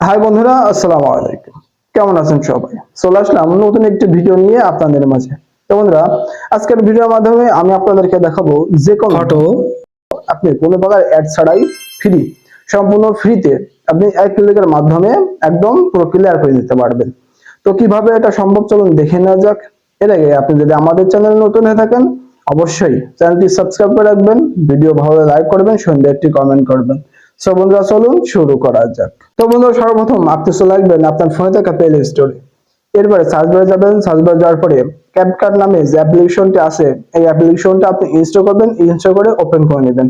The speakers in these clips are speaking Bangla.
হাই বন্ধুরা আসসালামু আলাইকুম। কেমন আছেন সবাই? চলে আসলাম নতুন একটি ভিডিও নিয়ে আপনাদের মাঝে। তো বন্ধুরা আজকের ভিডিওর মাধ্যমে আমি আপনাদেরকে দেখাবো যে কোনো ফটো আপনি কোনো প্রকার অ্যাড ছাড়াই ফ্রি সম্পূর্ণ ফ্রিতে আপনি এক ক্লিকের মাধ্যমে একদম পুরো ক্লিয়ার করে দিতে পারবেন। তো কীভাবে এটা সম্ভব চলুন দেখে নেওয়া যাক। এর আগে আপনি যদি আমাদের চ্যানেল নতুন হয়ে থাকেন অবশ্যই চ্যানেলটি সাবস্ক্রাইব করে রাখবেন ভিডিও ভালো লাইক করবেন সন্ধ্যে একটি কমেন্ট করবেন। সো বন্ধুরা, চলুন শুরু করা যাক। তো বন্ধুরা, সর্বপ্রথম আপনি চলে আসবেন আপনার ফোনে থাকা প্লে স্টোরে এরপরে সার্চ বারে যাবেন সার্চ বারে যাওয়ার পরে ক্যাপকাট নামে যে অ্যাপ্লিকেশনটি আছে, এই অ্যাপ্লিকেশনটা আপনি ইনস্টল করবেন ইনস্টল করে ওপেন করে নেবেন।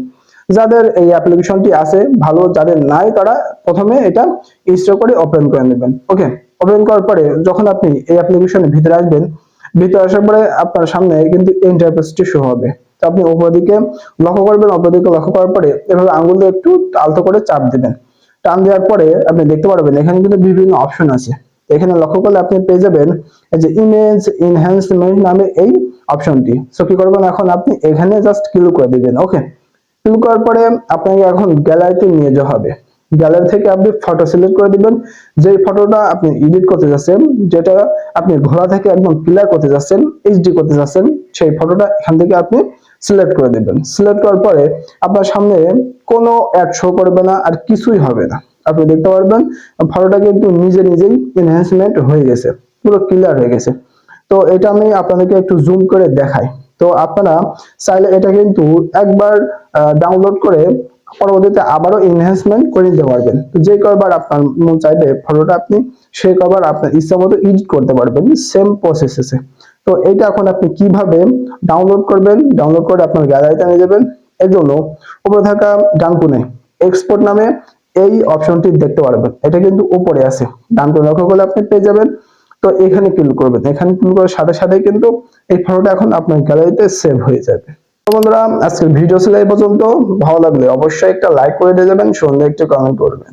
যাদের এই অ্যাপ্লিকেশনটি আছে, ভালো যাদের নাই, তারা প্রথমে এটা ইনস্টল করে ওপেন করে নেবেন। ওকে ওপেন করার পরে যখন আপনি এই অ্যাপ্লিকেশনের ভিতরে আসবেন, ভিতরে আসার পরে আপনার সামনে কিন্তু ইন্টারফেসটি শো হবে। আপনি উপর দিকে লক্ষ্য করবেন উপরদিকে লক্ষ্য করার পরে এভাবে আঙ্গুল দিয়ে একটু আলতো করে চাপ দিবেন। টান দেওয়ার পরে আপনি দেখতে পারবেন এখানে কিন্তু বিভিন্ন অপশন আছে। এখানে লক্ষ্য করলে আপনি পেয়ে যাবেন যে ইমেজ এনহ্যান্সমেন্ট নামে এই অপশনটি সো কি করবেন এখন? আপনি এখানে জাস্ট ক্লিক করে দিবেন ওকে ক্লিক করার পরে আপনাকে এখন গ্যালারিতে নিয়ে যাওয়া হবে। গ্যালারি থেকে আপনি ফটো সিলেক্ট করে দিবেন। যে ফটোটা আপনি এডিট করতে যাচ্ছেন, যেটা আপনি ঘোরা থেকে একদম ক্লিয়ার করতে যাচ্ছেন এইচডি করতে যাচ্ছেন, সেই ফটোটা এখান থেকে আপনি সিলেক্ট করে দিবেন। সিলেক্ট করার পরে আপনার সামনে কোনো অ্যাড শো করবে না আর কিছুই হবে না। আপনি দেখতে পারবেন ফটোটা কিন্তু নিজে নিজেই এনহ্যান্সমেন্ট হয়ে গেছে, পুরো ক্লিয়ার হয়ে গেছে। তো এটা আমি আপনাদেরকে একটু জুম করে দেখাই। তো আপনারা চাইলে এটা কিন্তু একবার ডাউনলোড করে পরবর্তীতে আবারও এনহ্যান্সমেন্ট করে নিতে পারবেন। তো যে কয়বার আপনার মন চাইবে ফটোটা আপনি সেই কয়বার আপনার ইচ্ছা মতো এডিট করতে পারবেন সেম প্রসেসে তো এটা এখন আপনি কীভাবে ডাউনলোড করবেন? ডাউনলোড করে আপনার গ্যালারিতে নিয়ে যাবেন। এর জন্য উপরে থাকা ডান কোণে এক্সপোর্ট নামে এই অপশনটি দেখতে পারবেন। এটা কিন্তু উপরে আছে। ডান কোণে লক্ষ্য করলে আপনি পেয়ে যাবেন। তো এখানে ক্লিক করবেন। এখানে ক্লিক করার সাথে সাথে কিন্তু এই ফটোটা এখন আপনার গ্যালারিতে সেভ হয়ে যাবে। তো বন্ধুরা, আজকের ভিডিও ছিল এই পর্যন্ত। ভালো লাগলে অবশ্যই একটা লাইক করে দিয়ে যাবেন। সন্ধ্যে একটা কমেন্ট করবেন।